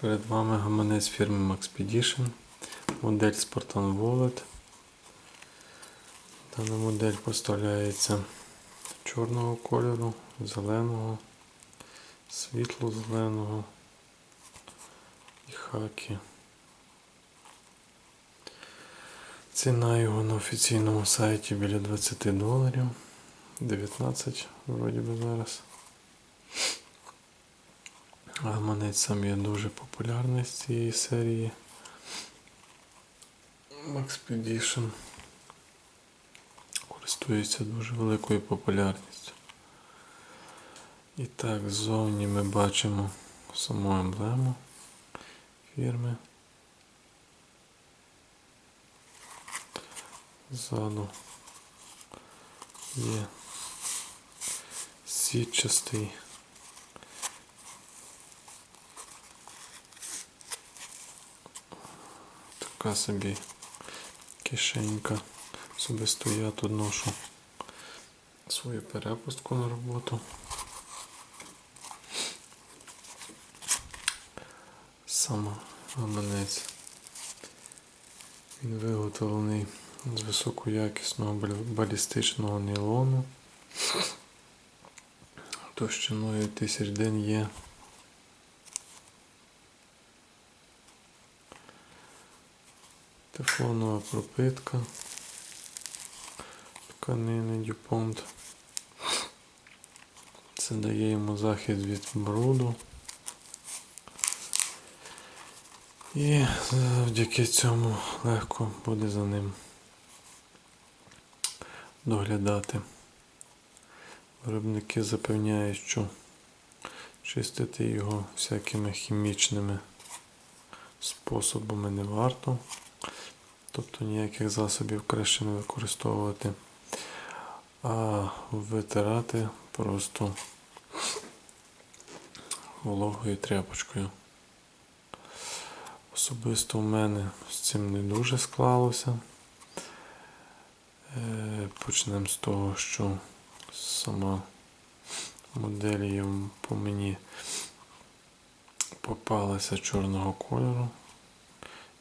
Перед вами гаманець фірми Maxpedition, модель Spartan Wallet. Дана модель поставляється чорного кольору, зеленого, світло-зеленого і хакі. Ціна його на офіційному сайті біля 20 доларів. 19 вроді би зараз. Гаманець сам є дуже популярний з цієї серії. Maxpedition користується дуже великою популярністю. І так, ззовні ми бачимо саму емблему фірми. Ззаду є сітчастий така собі кишенька. Особисто я тут ношу свою перепустку на роботу. Саме гаманець. Він виготовлений з високоякісного балістичного нейлону. Товщиною тисяч ден є Тефлонова пропитка. Тканини Дюпонт. Це дає йому захист від бруду. І завдяки цьому легко буде за ним доглядати. Виробники запевняють, що чистити його всякими хімічними способами не варто. Тобто ніяких засобів краще не використовувати, а витирати просто вологою тряпочкою. Особисто в мене з цим не дуже склалося. Е, Почнемо з того, що сама модель по мені попалася чорного кольору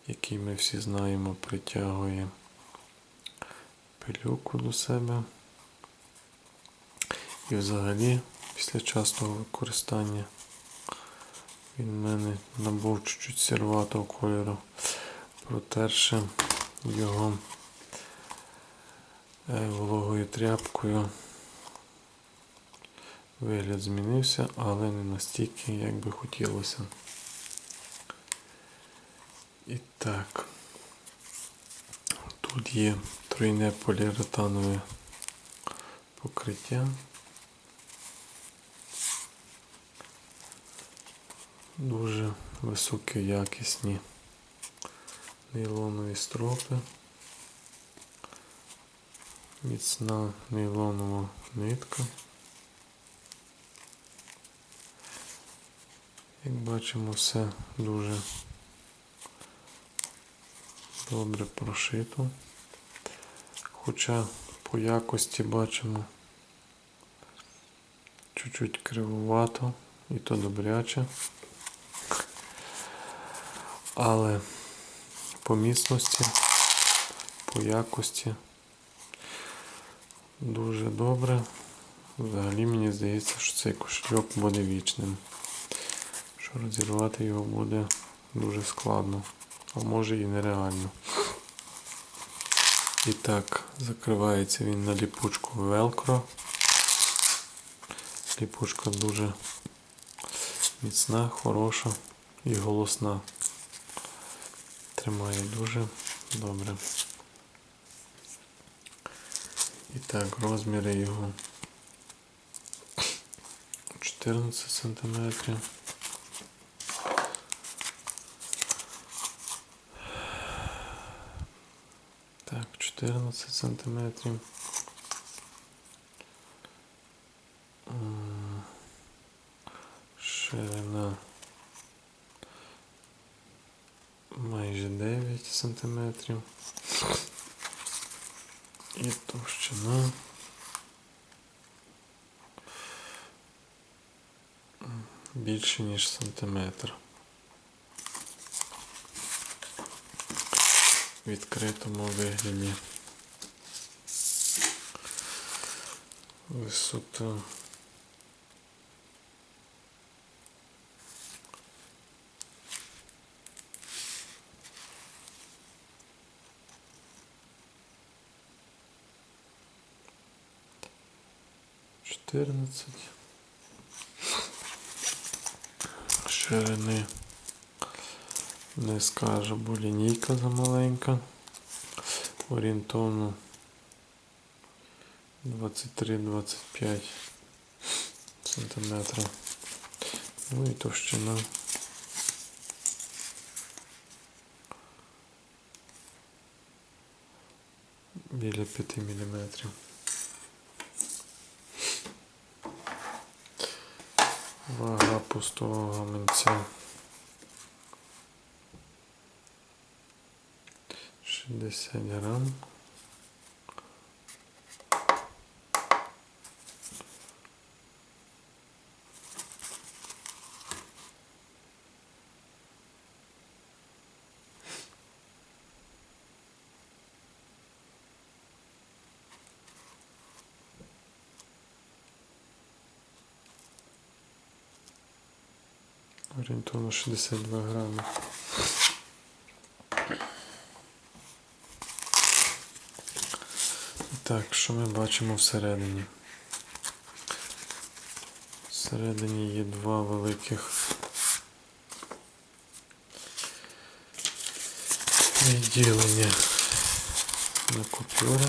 який ми всі знаємо, притягує пилюку до себе. І взагалі, після частого використання він в мене набув чуть-чуть сірватого кольору, протерши його е, вологою тряпкою. Вигляд змінився, але не настільки, як би хотілося. І так, тут є тройне поліуретанове покриття. Дуже високі якісні нейлонові стропи, міцна нейлонова нитка. Як бачимо, все дуже добре прошито. Хоча по якості бачимо чуть-чуть кривувато і то добряче. Але по міцності, по якості дуже добре. Взагалі мені здається, що цей кошельок буде вічним. Що розірвати його буде дуже складно а може і нереально. І так, закривається він на ліпучку Velcro. Ліпучка дуже міцна, хороша і голосна. Тримає дуже добре. І так, розміри його 14 сантиметрів. 14 сантиметрів. Е, ширина майже 9 сантиметрів. І товщина. Більше ніж сантиметр. Відкритому вигляді. Висота. Чотирнадцять. Ширини не скажу, бо лінійка замаленька. Орієнтовно 23-25 сантиметра. Ну і товщина. Біля 5 міліметрів. Вага пустого гаманця. 60 грам. Орієнтовно 62 грами. Так, що ми бачимо всередині? Всередині є два великих відділення на купюри.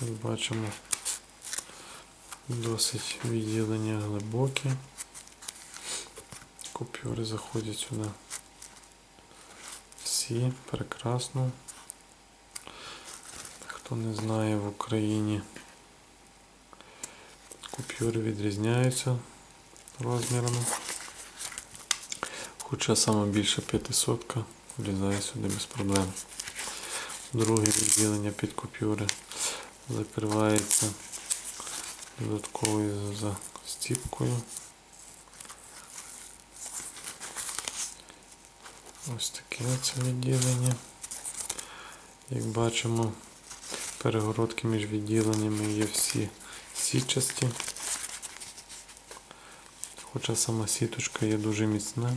Як бачимо, досить відділення глибокі. Купюри заходять сюди. Всі прекрасно. Хто не знає в Україні купюри відрізняються розмірами. Хоча саме більше 500 влізає сюди без проблем. Друге відділення під купюри закривається додатковою застіпкою. Ось таке це відділення. Як бачимо, перегородки між відділеннями є всі сітчасті. Хоча сама сіточка є дуже міцна.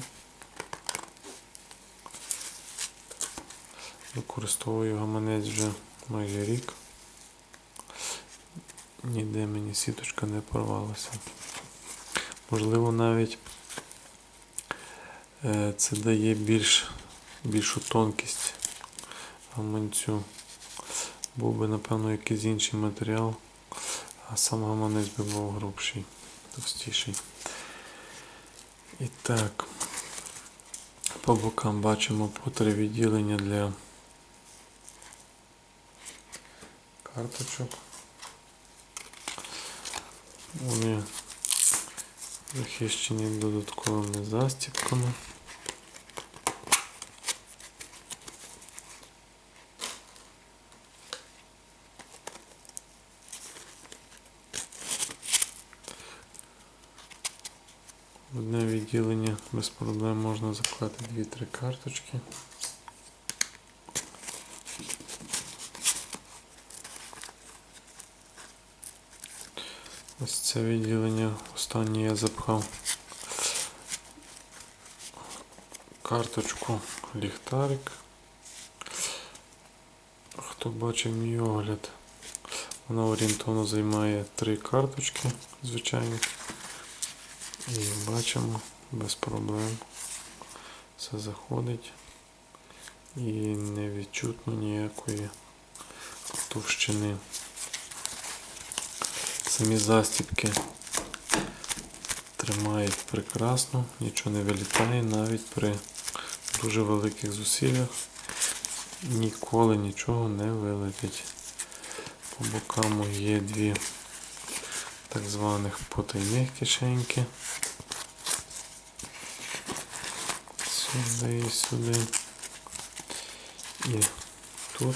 Використовую гаманець вже майже рік. Ніде мені сіточка не порвалася. Можливо, навіть е, це дає більш, більшу тонкість гаманцю. Був би, напевно, якийсь інший матеріал, а сам гаманець би був грубший, товстіший. І так, по бокам бачимо по три відділення для карточок. Вони захищені додатковими застіпками. Одне відділення без проблем можна заклати 2-3 карточки. Ось це відділення останнє я запхав карточку ліхтарик. Хто бачив мій огляд, вона орієнтовно займає три карточки, звичайно. І бачимо без проблем. Все заходить і не відчутно ніякої товщини. Самі застібки тримають прекрасно, нічого не вилітає навіть при дуже великих зусиллях. Ніколи нічого не вилетить. По бокам є дві так званих потайних кишеньки. Сюди і сюди. І тут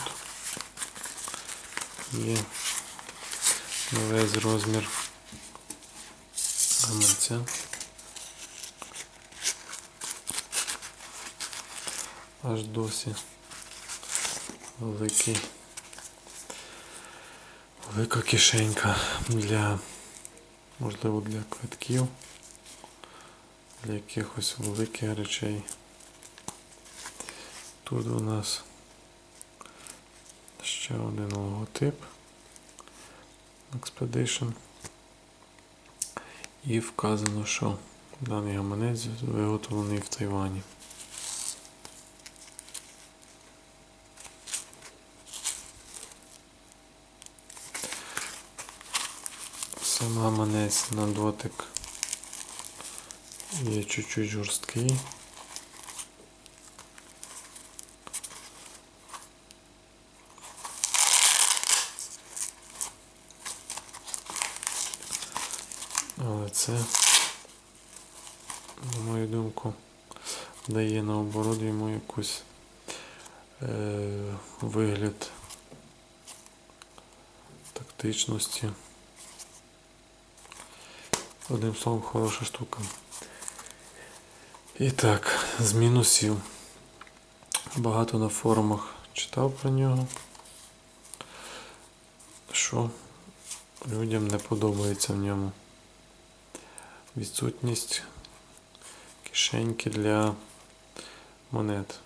є весь розмір гаманця. аж досі великий. Велика кишенька для, можливо, для квитків, для якихось великих речей. Тут у нас ще один логотип Expedition. І вказано, що даний гаманець виготовлений в Тайвані. Сам гаманець на дотик є чуть-чуть жорсткий. Але це, на мою думку, дає наоборот йому якусь е, вигляд тактичності. Одним словом, хороша штука. І так, з мінусів. Багато на форумах читав про нього. Що людям не подобається в ньому. Відсутність кишеньки для монет.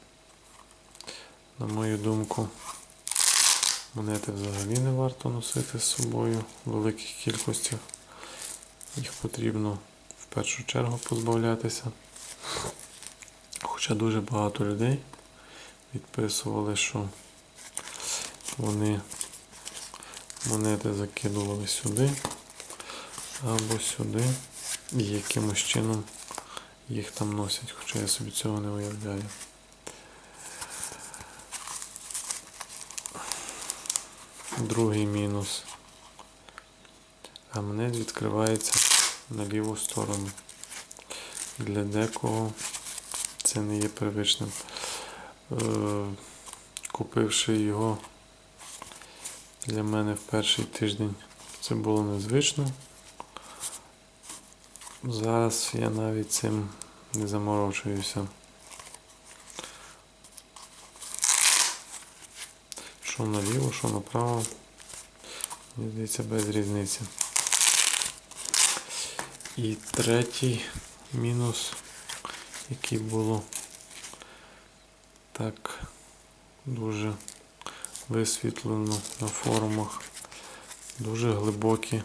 На мою думку, монети взагалі не варто носити з собою в великих кількостях. Їх потрібно в першу чергу позбавлятися. Хоча дуже багато людей відписували, що вони монети закидували сюди або сюди і якимось чином їх там носять, хоча я собі цього не уявляю. Другий мінус. Гаманець відкривається на ліву сторону. Для декого це не є привичним. Е, Купивши його для мене в перший тиждень, це було незвично. Зараз я навіть цим не заморочуюся. Що наліво, що направо. Мені здається, без різниці. І третій мінус, який було так дуже висвітлено на форумах, дуже глибокі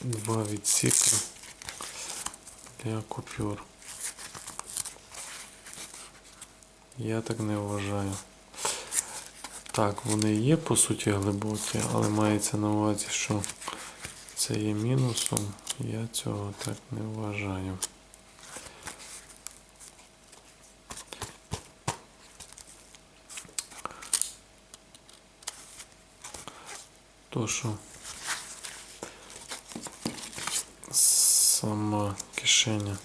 два відсіки для купюр. Я так не вважаю. Так, вони є по суті глибокі, але мається на увазі, що це є мінусом. Я цього так не вважаю. То що сама кишеня.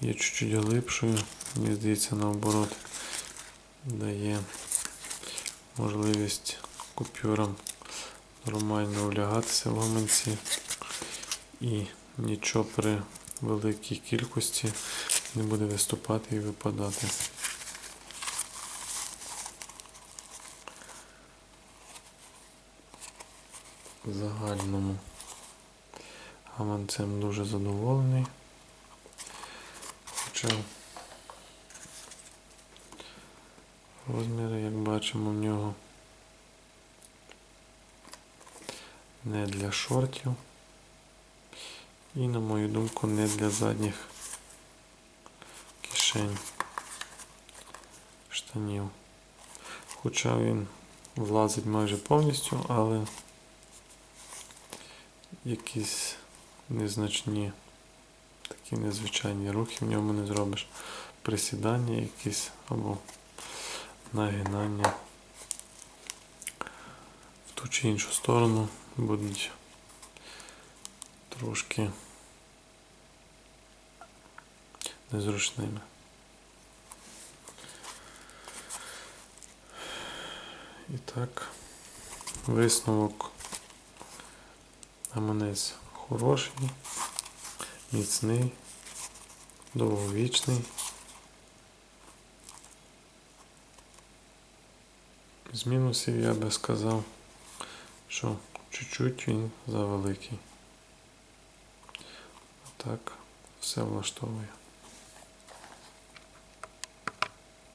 Є чуть-чуть глибшою, мені здається, наоборот, дає можливість купюрам нормально влягатися в гаманці. І нічого при великій кількості не буде виступати і випадати. В загальному гаманцем дуже задоволений. Хоча розміри, як бачимо, в нього не для шортів і, на мою думку, не для задніх кишень штанів. Хоча він влазить майже повністю, але якісь незначні такі незвичайні рухи в ньому не зробиш. Присідання якісь або нагинання в ту чи іншу сторону будуть трошки незручними. І так, висновок гаманець хороший, міцний, довговічний. З мінусів я би сказав, що чуть-чуть він завеликий. Так, все влаштовує.